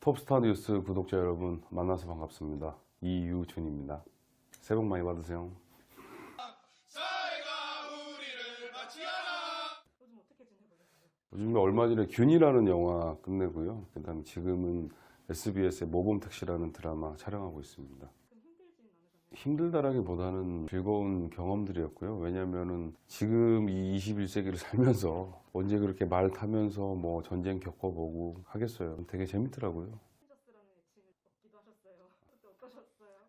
톱스타 뉴스 구독자 여러분 만나서 반갑습니다. 이유준입니다. 새해 복 많이 받으세요. 요즘? 요즘에 얼마 전에 균이라는 영화 끝내고요. 그다음에 지금은 SBS의 모범택시라는 드라마 촬영하고 있습니다. 힘들다라기보다는 즐거운 경험들이었고요. 왜냐면은 지금 이 21세기를 살면서 언제 그렇게 말 타면서 뭐 전쟁 겪어보고 하겠어요. 되게 재밌더라고요.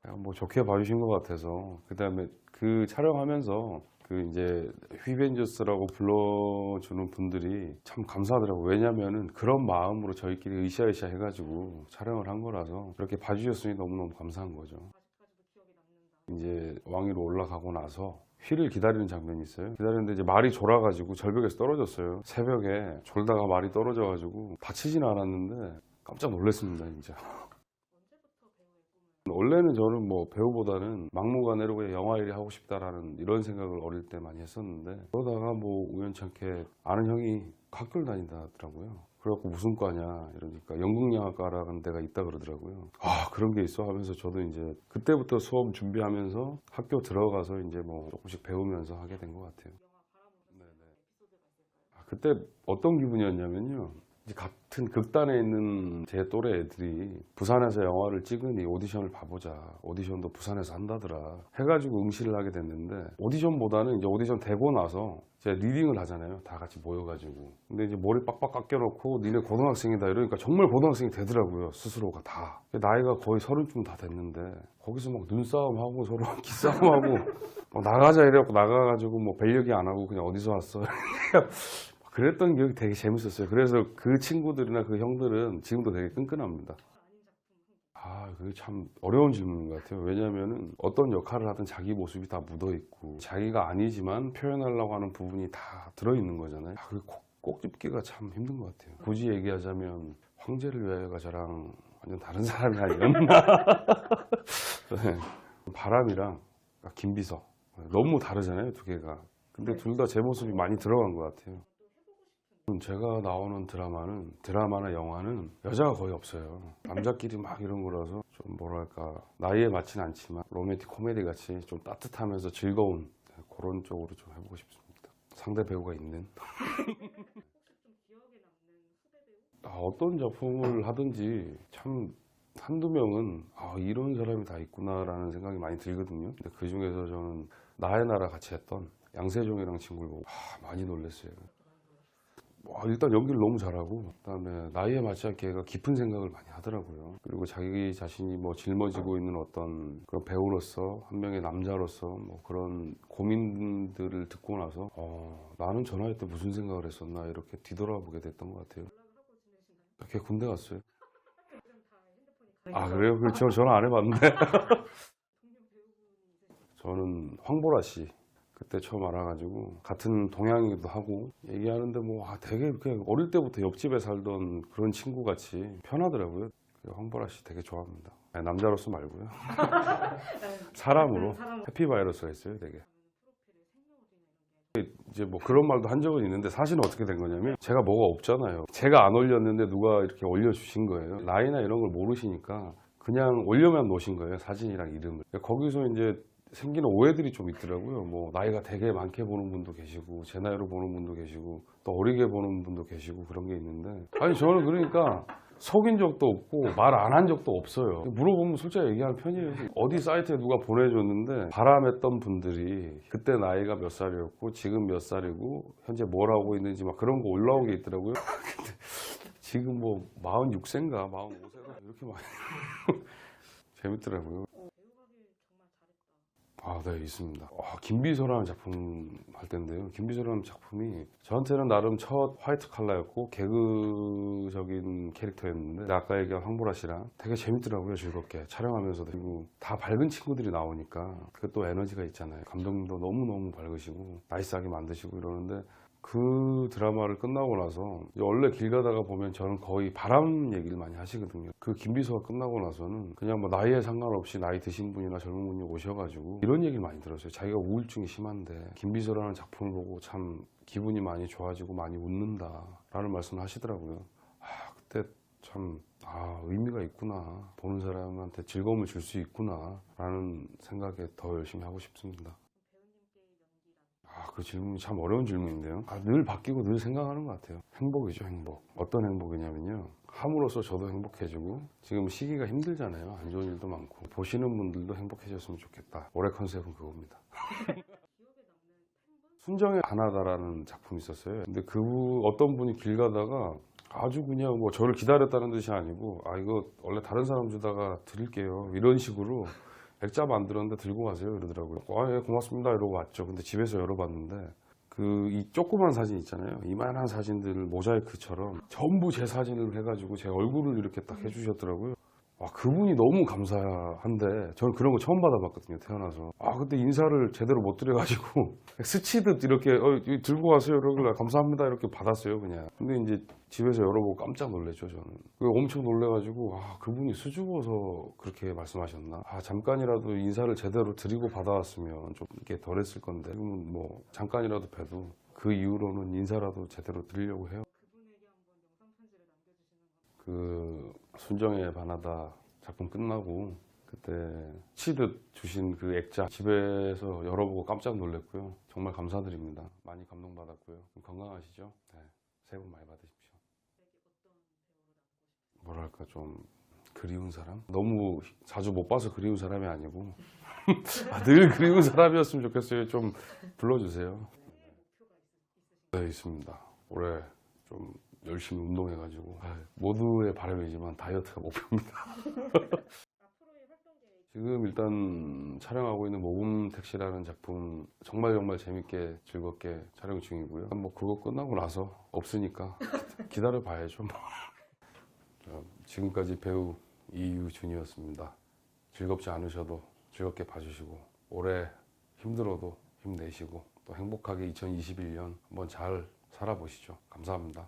그냥 뭐 좋게 봐주신 것 같아서 그 다음에 그 촬영하면서 그 이제 휘벤저스라고 불러주는 분들이 참 감사하더라고요. 왜냐면은 그런 마음으로 저희끼리 으쌰으쌰 해가지고 촬영을 한 거라서 그렇게 봐주셨으니 너무너무 감사한 거죠. 이제 왕위로 올라가고 나서 휘를 기다리는 장면이 있어요. 기다리는데 이제 말이 졸아가지고 절벽에서 떨어졌어요. 새벽에 졸다가 말이 떨어져가지고 다치지는 않았는데 깜짝 놀랐습니다, 진짜. 언제부터 배우의 꿈을 원래는 저는 뭐 배우보다는 막무가내로 그냥 영화 일이 하고 싶다라는 이런 생각을 어릴 때 많이 했었는데 그러다가 뭐 우연찮게 아는 형이 학교를 다닌다 하더라고요. 그래갖고 무슨 과냐 이러니까 연극영화과라는 데가 있다 그러더라고요. 아 그런 게 있어 하면서 저도 이제 그때부터 수업 준비하면서 학교 들어가서 이제 뭐 조금씩 배우면서 하게 된 것 같아요. 네네. 아, 그때 어떤 기분이었냐면요. 같은 극단에 있는 제 또래 애들이 부산에서 영화를 찍으니 오디션을 봐보자. 오디션도 부산에서 한다더라. 해가지고 응시를 하게 됐는데 오디션보다는 이제 오디션 되고 나서 이제 리딩을 하잖아요. 다 같이 모여가지고. 근데 이제 머리 빡빡 깎여놓고 니네 고등학생이다 이러니까 정말 고등학생이 되더라고요. 스스로가 다. 나이가 거의 서른쯤 다 됐는데 거기서 막 눈싸움하고 서로 기싸움하고 막 나가자 이래갖고 나가가지고 뭐 벨력이 안 하고 그냥 어디서 왔어. 그랬던 기억이 되게 재밌었어요. 그래서 그 친구들이나 그 형들은 지금도 되게 끈끈합니다. 아, 그게 참 어려운 질문인 것 같아요. 왜냐면은 어떤 역할을 하든 자기 모습이 다 묻어 있고 자기가 아니지만 표현하려고 하는 부분이 다 들어 있는 거잖아요. 아, 그 꼭, 꼭 집기가 참 힘든 것 같아요. 굳이 얘기하자면 황제를 위하여가 저랑 완전 다른 사람이 아니었나. 네. 바람이랑 김비서 너무 다르잖아요, 두 개가. 근데 둘 다 제 모습이 많이 들어간 것 같아요. 제가 나오는 드라마는 드라마나 영화는 여자가 거의 없어요. 남자끼리 막 이런 거라서 좀 뭐랄까 나이에 맞진 않지만 로맨틱 코미디 같이 좀 따뜻하면서 즐거운 그런 쪽으로 좀 해보고 싶습니다. 상대 배우가 있는? 아, 어떤 작품을 하든지 참 한두 명은 아, 이런 사람이 다 있구나라는 생각이 많이 들거든요. 근데 그 중에서 저는 나의 나라 같이 했던 양세종이랑 친구를 보고 아, 많이 놀랐어요. 와, 일단 연기를 너무 잘하고 그다음에 나이에 맞지 않게 얘가 깊은 생각을 많이 하더라고요. 그리고 자기 자신이 뭐 짊어지고 있는 어떤 그런 배우로서 한 명의 남자로서 뭐 그런 고민들을 듣고 나서 어, 나는 저 나이 때 무슨 생각을 했었나 이렇게 뒤돌아보게 됐던 것 같아요. 걔 군대 갔어요. 아 그래요? 그렇죠. 저는 안 해봤는데. 저는 황보라 씨 그때 처음 알아가지고 같은 동양이기도 하고 얘기하는데 뭐 아, 되게 이렇게 어릴 때부터 옆집에 살던 그런 친구 같이 편하더라고요. 그래서 황보라 씨 되게 좋아합니다. 아니, 남자로서 말고요. 사람으로 사람 해피 바이러스가 있어요, 되게. 게 이제 뭐 그런 말도 한 적은 있는데 사실은 어떻게 된 거냐면 제가 뭐가 없잖아요. 제가 안 올렸는데 누가 이렇게 올려주신 거예요. 나이나 이런 걸 모르시니까 그냥 올려만 놓으신 거예요. 사진이랑 이름을. 거기서 이제 생기는 오해들이 좀 있더라고요. 뭐 나이가 되게 많게 보는 분도 계시고 제 나이로 보는 분도 계시고 또 어리게 보는 분도 계시고 그런 게 있는데 아니 저는 그러니까 속인 적도 없고 말 안 한 적도 없어요. 물어보면 솔직히 얘기하는 편이에요. 어디 사이트에 누가 보내줬는데 바람했던 분들이 그때 나이가 몇 살이었고 지금 몇 살이고 현재 뭘 하고 있는지 막 그런 거 올라온 게 있더라고요. 근데 지금 뭐 46세인가 45세가 이렇게 많이 재밌더라고요. 배우 가길 정말 잘했다. 아, 네, 있습니다. 아, 김비서라는 작품 할 텐데요. 김비서라는 작품이 저한테는 나름 첫 화이트 칼라였고 개그적인 캐릭터였는데 아까 얘기한 황보라 씨랑 되게 재밌더라고요, 즐겁게 촬영하면서도 그리고 다 밝은 친구들이 나오니까 그게 또 에너지가 있잖아요. 감독님도 너무너무 밝으시고 나이스하게 만드시고 이러는데 그 드라마를 끝나고 나서 원래 길 가다가 보면 저는 거의 바람 얘기를 많이 하시거든요. 그 김비서가 끝나고 나서는 그냥 뭐 나이에 상관없이 나이 드신 분이나 젊은 분이 오셔가지고 이런 얘기를 많이 들었어요. 자기가 우울증이 심한데 김비서라는 작품을 보고 참 기분이 많이 좋아지고 많이 웃는다라는 말씀을 하시더라고요. 아 그때 참, 아, 의미가 있구나. 보는 사람한테 즐거움을 줄 수 있구나. 라는 생각에 더 열심히 하고 싶습니다. 그 질문이 참 어려운 질문인데요. 아, 늘 바뀌고 늘 생각하는 것 같아요. 행복이죠, 행복. 어떤 행복이냐면요. 함으로써 저도 행복해지고, 지금 시기가 힘들잖아요. 안 좋은 일도 많고. 보시는 분들도 행복해졌으면 좋겠다. 올해 컨셉은 그겁니다. 순정의 가나다라는 작품이 있었어요. 근데 그 어떤 분이 길 가다가 아주 그냥 뭐 저를 기다렸다는 뜻이 아니고 아 이거 원래 다른 사람 주다가 드릴게요 이런 식으로 액자 만들었는데 들고 가세요 이러더라고요. 아 예 고맙습니다 이러고 왔죠. 근데 집에서 열어봤는데 그 이 조그만 사진 있잖아요. 이만한 사진들을 모자이크처럼 전부 제 사진을 해가지고 제 얼굴을 이렇게 딱 해주셨더라고요. 와, 그분이 너무 감사한데, 저는 그런 거 처음 받아봤거든요, 태어나서. 아, 그때 인사를 제대로 못 드려가지고, 스치듯 이렇게, 어, 들고 가세요, 이러길래, 감사합니다, 이렇게 받았어요, 그냥. 근데 이제 집에서 열어보고 깜짝 놀랐죠, 저는. 엄청 놀래가지고, 아, 그분이 수줍어서 그렇게 말씀하셨나? 아, 잠깐이라도 인사를 제대로 드리고 받아왔으면 좀 이렇게 덜 했을 건데, 그러면 뭐, 잠깐이라도 봬도, 그 이후로는 인사라도 제대로 드리려고 해요. 그 순정의 바나다 작품 끝나고 그때 치듯 주신 그 액자 집에서 열어보고 깜짝 놀랐고요. 정말 감사드립니다. 많이 감동받았고요. 건강하시죠? 네. 새해 복 많이 받으십시오. 뭐랄까 좀 그리운 사람? 너무 자주 못 봐서 그리운 사람이 아니고 아, 늘 그리운 사람이었으면 좋겠어요. 좀 불러주세요. 네, 있습니다. 올해 좀 열심히 운동해가지고 아, 모두의 바람이지만 다이어트가 목표입니다. 지금 일단 촬영하고 있는 모금 택시라는 작품 정말 정말 재밌게 즐겁게 촬영 중이고요. 뭐 그거 끝나고 나서 없으니까 기다려 봐야죠. 뭐. 자, 지금까지 배우 이유준이었습니다. 즐겁지 않으셔도 즐겁게 봐주시고 올해 힘들어도 힘내시고 또 행복하게 2021년 한번 잘 살아보시죠. 감사합니다.